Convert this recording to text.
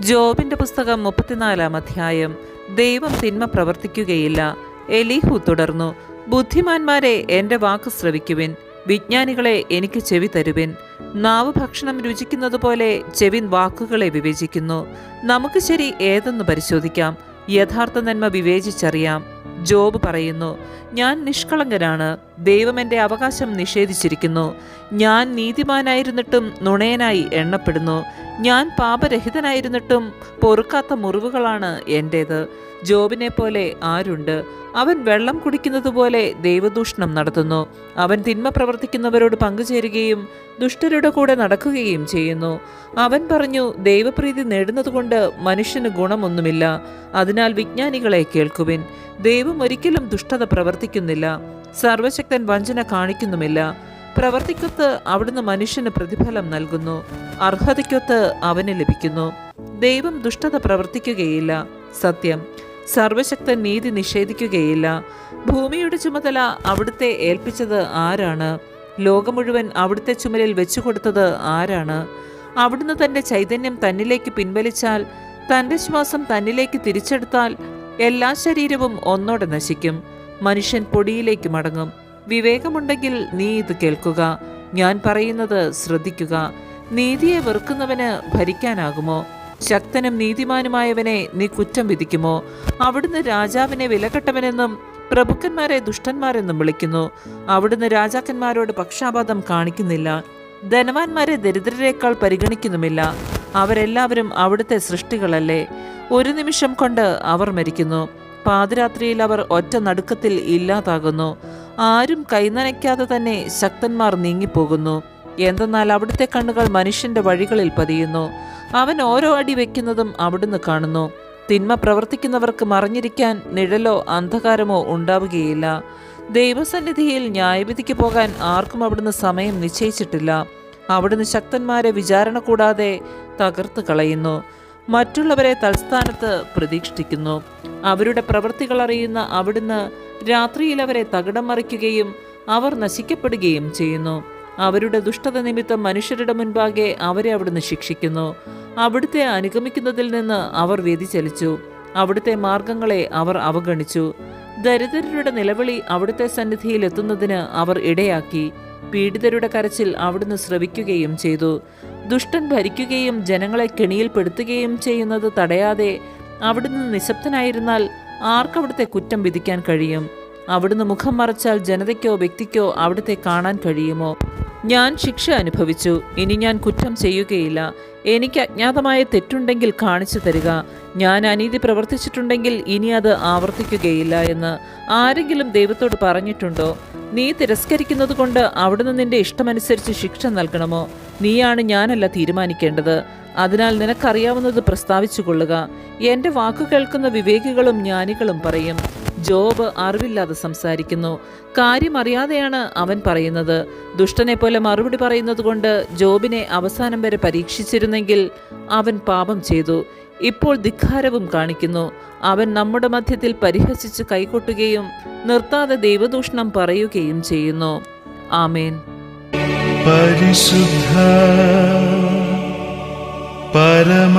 ജോബിന്റെ പുസ്തകം മുപ്പത്തിനാലാം അധ്യായം. ദൈവം തിന്മ പ്രവർത്തിക്കുകയില്ല. എലീഹു തുടർന്നു ബുദ്ധിമാന്മാരെ എന്റെ വാക്ക് ശ്രവിക്കുവിൻ വിജ്ഞാനികളെ എനിക്ക് ചെവി തരുവിൻ. നാവ് ഭക്ഷണം രുചിക്കുന്നത് പോലെ ചെവിൻ വാക്കുകളെ വിവേചിക്കുന്നു. നമുക്ക് ശരി ഏതെന്ന് പരിശോധിക്കാം. യഥാർത്ഥ നന്മ വിവേചിച്ചറിയാം. ജോബ് പറയുന്നു. ഞാൻ നിഷ്കളങ്കനാണ്. ദൈവം എന്റെ അവകാശം നിഷേധിച്ചിരിക്കുന്നു. ഞാൻ നീതിമാനായിരുന്നിട്ടും നുണയനായി എണ്ണപ്പെടുന്നു. ഞാൻ പാപരഹിതനായിരുന്നിട്ടും പൊറുക്കാത്ത മുറിവുകളാണ് എന്റേത്. ജോബിനെ പോലെ ആരുണ്ട്? അവൻ വെള്ളം കുടിക്കുന്നതുപോലെ ദൈവദൂഷണം നടത്തുന്നു. അവൻ തിന്മ പ്രവർത്തിക്കുന്നവരോട് പങ്കുചേരുകയും ദുഷ്ടരുടെ കൂടെ നടക്കുകയും ചെയ്യുന്നു. അവൻ പറഞ്ഞു ദൈവപ്രീതി നേടുന്നതുകൊണ്ട് മനുഷ്യന് ഗുണമൊന്നുമില്ല. അതിനാൽ വിജ്ഞാനികളെ കേൾക്കുവിൻ. ദൈവം ഒരിക്കലും ദുഷ്ടത പ്രവർത്തിക്കുന്നില്ല. സർവശക്തൻ വഞ്ചന കാണിക്കുന്നുമില്ല. പ്രവർത്തിക്കൊത്ത് അവിടുന്ന് മനുഷ്യന് പ്രതിഫലം നൽകുന്നു. അർഹതയ്ക്കൊത്ത് അവന് ലഭിക്കുന്നു. ദൈവം ദുഷ്ടത പ്രവർത്തിക്കുകയില്ല. സത്യം. സർവശക്തൻ നീതി നിഷേധിക്കുകയില്ല. ഭൂമിയുടെ ചുമതല അവിടുത്തെ ഏൽപ്പിച്ചത് ആരാണ്? ലോകം മുഴുവൻ അവിടുത്തെ ചുമലിൽ വെച്ചുകൊടുത്തത് ആരാണ്? അവിടുന്ന് തന്റെ ചൈതന്യം തന്നിലേക്ക് പിൻവലിച്ചാൽ തന്റെ ശ്വാസം തന്നിലേക്ക് തിരിച്ചെടുത്താൽ എല്ലാ ശരീരവും ഒന്നോടെ നശിക്കും. മനുഷ്യൻ പൊടിയിലേക്ക് മടങ്ങും. വിവേകമുണ്ടെങ്കിൽ നീ ഇത് കേൾക്കുക. ഞാൻ പറയുന്നത് ശ്രദ്ധിക്കുക. നീതിയെ വെറുക്കുന്നവന് ഭരിക്കാനാകുമോ? ശക്തനും നീതിമാനുമായവനെ നീ കുറ്റം വിധിക്കുമോ? അവിടുന്ന് രാജാവിനെ വിലകെട്ടവനെന്നും പ്രഭുക്കന്മാരെ ദുഷ്ടന്മാരെന്നും വിളിക്കുന്നു. അവിടുന്ന് രാജാക്കന്മാരോട് പക്ഷാപാതം കാണിക്കുന്നില്ല. ധനവാന്മാരെ ദരിദ്രരെക്കാൾ പരിഗണിക്കുന്നുമില്ല. അവരെല്ലാവരും അവിടുത്തെ സൃഷ്ടികളല്ലേ? ഒരു നിമിഷം കൊണ്ട് അവർ മരിക്കുന്നു. പാതിരാത്രിയിൽ അവർ ഒറ്റ നടുക്കത്തിൽ ഇല്ലാതാകുന്നു. ആരും കൈനനയ്ക്കാതെ തന്നെ ശക്തന്മാർ നീങ്ങിപ്പോകുന്നു. എന്തെന്നാൽ അവിടുത്തെ കണ്ണുകൾ മനുഷ്യന്റെ വഴികളിൽ പതിയുന്നു. അവൻ ഓരോ അടി വെക്കുന്നതും അവിടുന്ന് കാണുന്നു. തിന്മ പ്രവർത്തിക്കുന്നവർക്ക് മറിഞ്ഞിരിക്കാൻ നിഴലോ അന്ധകാരമോ ഉണ്ടാവുകയില്ല. ദൈവസന്നിധിയിൽ ന്യായവിധിക്ക് പോകാൻ ആർക്കും അവിടുന്ന് സമയം നിശ്ചയിച്ചിട്ടില്ല. അവിടുന്ന് ശക്തന്മാരെ വിചാരണ കൂടാതെ തകർത്ത് കളയുന്നു. മറ്റുള്ളവരെ തൽസ്ഥാനത്ത് പ്രതീക്ഷിക്കുന്നു. അവരുടെ പ്രവൃത്തികൾ അറിയുന്ന അവിടുന്ന് രാത്രിയിൽ അവരെ തകിടം മറിക്കുകയും അവർ നശിക്കപ്പെടുകയും ചെയ്യുന്നു. അവരുടെ ദുഷ്ടത നിമിത്തം മനുഷ്യരുടെ മുൻപാകെ അവരെ അവിടുന്ന് ശിക്ഷിക്കുന്നു. അവിടുത്തെ അനുഗമിക്കുന്നതിൽ നിന്ന് അവർ വ്യതിചലിച്ചു. അവിടുത്തെ മാർഗങ്ങളെ അവർ അവഗണിച്ചു. ദരിദ്രരുടെ നിലവിളി അവിടുത്തെ സന്നിധിയിൽ എത്തുന്നതിന് അവർ ഇടയാക്കി. പീഡിതരുടെ കരച്ചിൽ അവിടുന്ന് ശ്രവിക്കുകയും ചെയ്തു. ദുഷ്ടൻ ഭരിക്കുകയും ജനങ്ങളെ കെണിയിൽപ്പെടുത്തുകയും ചെയ്യുന്നത് തടയാതെ അവിടുന്ന് നിശബ്ദനായിരുന്നാൽ ആർക്കവിടുത്തെ കുറ്റം വിധിക്കാൻ കഴിയും? അവിടുന്ന് മുഖം മറച്ചാൽ ജനതയ്ക്കോ വ്യക്തിക്കോ അവിടുത്തെ കാണാൻ കഴിയുമോ? ഞാൻ ശിക്ഷ അനുഭവിച്ചു. ഇനി ഞാൻ കുറ്റം ചെയ്യുകയില്ല. എനിക്ക് അജ്ഞാതമായ തെറ്റുണ്ടെങ്കിൽ കാണിച്ചു തരിക. ഞാൻ അനീതി പ്രവർത്തിച്ചിട്ടുണ്ടെങ്കിൽ ഇനി അത് ആവർത്തിക്കുകയില്ല എന്ന് ആരെങ്കിലും ദൈവത്തോട് പറഞ്ഞിട്ടുണ്ടോ? നീ തിരസ്കരിക്കുന്നത് കൊണ്ട് അവിടുന്ന് നിന്റെ ഇഷ്ടമനുസരിച്ച് ശിക്ഷ നൽകണമോ? നീയാണ് ഞാനല്ല തീരുമാനിക്കേണ്ടത്. അതിനാൽ നിനക്കറിയാവുന്നത് പ്രസ്താവിച്ചു കൊള്ളുക എന്റെ വാക്കു കേൾക്കുന്ന വിവേകികളും ജ്ഞാനികളും പറയും ജോബ് അറിവില്ലാതെ സംസാരിക്കുന്നു. കാര്യം അറിയാതെയാണ് അവൻ പറയുന്നത്. ദുഷ്ടനെ പോലെ മറുപടി പറയുന്നത് കൊണ്ട് ജോബിനെ അവസാനം വരെ പരീക്ഷിച്ചിരുന്നെങ്കിൽ അവൻ പാപം ചെയ്തു. ഇപ്പോൾ ധിക്കാരവും കാണിക്കുന്നു. അവൻ നമ്മുടെ മധ്യത്തിൽ പരിഹസിച്ച് കൈകൊട്ടുകയും നിർത്താതെ ദൈവദൂഷണം പറയുകയും ചെയ്യുന്നു. ആമേൻ. പരിശുദ്ധ പരമ